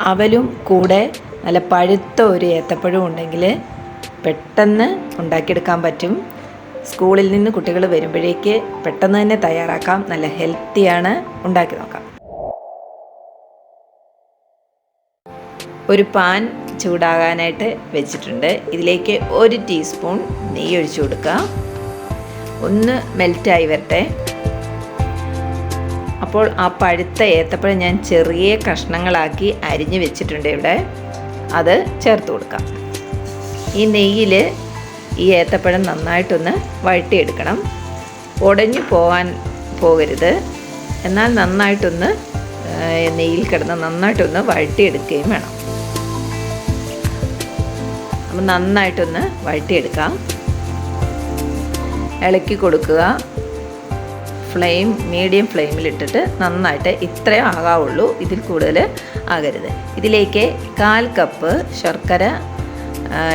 അവലും കൂടെ നല്ല പഴുത്ത ഒരു ഏത്തപ്പഴം ഉണ്ടെങ്കിൽ പെട്ടെന്ന് ഉണ്ടാക്കിയെടുക്കാൻ പറ്റും. സ്കൂളിൽ നിന്ന് കുട്ടികൾ വരുമ്പോഴേക്ക് പെട്ടെന്ന് തന്നെ തയ്യാറാക്കാം. നല്ല ഹെൽത്തിയാണ് ഉണ്ടാക്കി നോക്കാം. ഒരു പാൻ ചൂടാകാനായിട്ട് വെച്ചിട്ടുണ്ട്. ഇതിലേക്ക് ഒരു ടീസ്പൂൺ നെയ്യ് ഒഴിച്ചു കൊടുക്കുക. ഒന്ന് മെൽറ്റായി വരട്ടെ. അപ്പോൾ ആ പഴുത്ത ഏത്തപ്പഴം ഞാൻ ചെറിയ കഷ്ണങ്ങളാക്കി അരിഞ്ഞ് വെച്ചിട്ടുണ്ട് ഇവിടെ. അത് ചേർത്ത് കൊടുക്കാം. ഈ നെയ്യിൽ ഈ ഏത്തപ്പഴം നന്നായിട്ടൊന്ന് വഴട്ടിയെടുക്കണം ഉടഞ്ഞു പോകാൻ പോകരുത്. എന്നാൽ നന്നായിട്ടൊന്ന് നെയ്യിൽ കിടന്ന് നന്നായിട്ടൊന്ന് വഴട്ടിയെടുക്കുകയും വേണം. അപ്പം നന്നായിട്ടൊന്ന് വഴട്ടിയെടുക്കാം ഇളക്കി കൊടുക്കുക. ഫ്ലെയിം മീഡിയം ഫ്ലെയിമിലിട്ടിട്ട് നന്നായിട്ട് ഇത്രയും ആകാവുള്ളൂ ഇതിൽ കൂടുതൽ ആകരുത്. ഇതിലേക്ക് കാൽ കപ്പ് ശർക്കര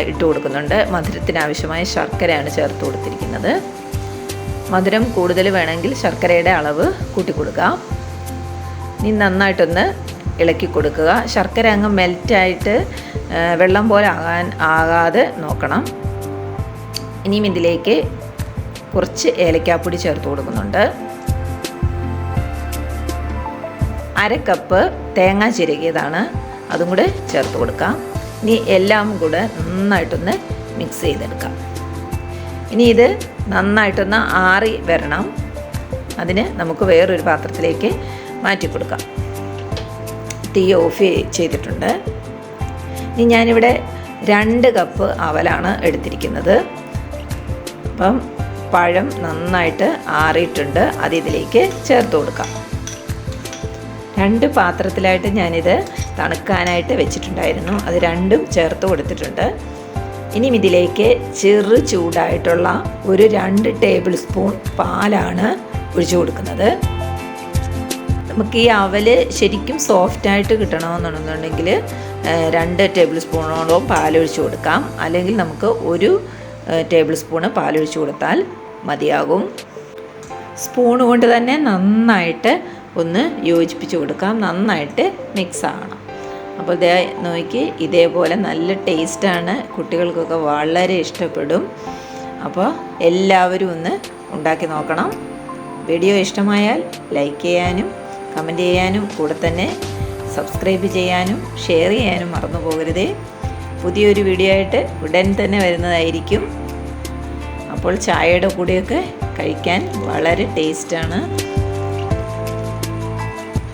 ഇട്ട് കൊടുക്കുന്നുണ്ട്. മധുരത്തിനാവശ്യമായ ശർക്കരയാണ് ചേർത്ത് കൊടുത്തിരിക്കുന്നത്. മധുരം കൂടുതൽ വേണമെങ്കിൽ ശർക്കരയുടെ അളവ് കൂട്ടിക്കൊടുക്കാം ഇനി നന്നായിട്ടൊന്ന് ഇളക്കി കൊടുക്കുക. ശർക്കര അങ്ങ് മെൽറ്റായിട്ട് വെള്ളം പോലെ ആകാൻ ആകാതെ നോക്കണം. ഇനിയും ഇതിലേക്ക് കുറച്ച് ഏലക്കാപ്പൊടി ചേർത്ത് കൊടുക്കുന്നുണ്ട്. അര കപ്പ് തേങ്ങ ചിരകിയതാണ്. അതും കൂടെ ചേർത്ത് കൊടുക്കാം. ഇനി എല്ലാം കൂടെ നന്നായിട്ടൊന്ന് മിക്സ് ചെയ്തെടുക്കാം. ഇനി ഇത് നന്നായിട്ടൊന്ന് ആറി വരണം. അതിന് നമുക്ക് വേറൊരു പാത്രത്തിലേക്ക് മാറ്റി കൊടുക്കാം. തീ ഓഫ് ചെയ്തിട്ടുണ്ട്. ഇനി ഞാനിവിടെ രണ്ട് കപ്പ് അവലാണ് എടുത്തിരിക്കുന്നത്. അപ്പം പഴം നന്നായിട്ട് ആറിയിട്ടുണ്ട്. അത് ഇതിലേക്ക് ചേർത്ത് കൊടുക്കാം. രണ്ട് പാത്രത്തിലായിട്ട് ഞാനിത് തണുക്കാനായിട്ട് വെച്ചിട്ടുണ്ടായിരുന്നു. അത് രണ്ടും ചേർത്ത് കൊടുത്തിട്ടുണ്ട്. ഇനി ഇതിലേക്ക് ചെറു ചൂടായിട്ടുള്ള ഒരു രണ്ട് ടേബിൾ സ്പൂൺ പാലാണ് ഒഴിച്ചു കൊടുക്കുന്നത്. നമുക്ക് ഈ അവൽ ശരിക്കും സോഫ്റ്റായിട്ട് കിട്ടണമെന്നുണ്ടെന്നുണ്ടെങ്കിൽ രണ്ട് ടേബിൾ സ്പൂണോളം പാലൊഴിച്ച് കൊടുക്കാം. അല്ലെങ്കിൽ നമുക്ക് ഒരു ടേബിൾ സ്പൂണ് പാലൊഴിച്ച് കൊടുത്താൽ മതിയാകും. സ്പൂൺ കൊണ്ട് തന്നെ നന്നായിട്ട് ഒന്ന് യോജിപ്പിച്ച് കൊടുക്കാം. നന്നായിട്ട് മിക്സ് ആകണം അപ്പോൾ ദേ നോക്കി ഇതേപോലെ നല്ല ടേസ്റ്റാണ് കുട്ടികൾക്കൊക്കെ വളരെ ഇഷ്ടപ്പെടും. അപ്പോൾ എല്ലാവരും ഒന്ന് ഉണ്ടാക്കി നോക്കണം. വീഡിയോ ഇഷ്ടമായാൽ ലൈക്ക് ചെയ്യാനും കമന്റ് ചെയ്യാനും കൂടെ തന്നെ സബ്സ്ക്രൈബ് ചെയ്യാനും ഷെയർ ചെയ്യാനും മറന്നു പോകരുതേ. പുതിയൊരു വീഡിയോ ആയിട്ട് ഉടൻ തന്നെ വരുന്നതായിരിക്കും. അപ്പോൾ ചായയുടെ കൂടെയൊക്കെ കഴിക്കാൻ വളരെ ടേസ്റ്റാണ്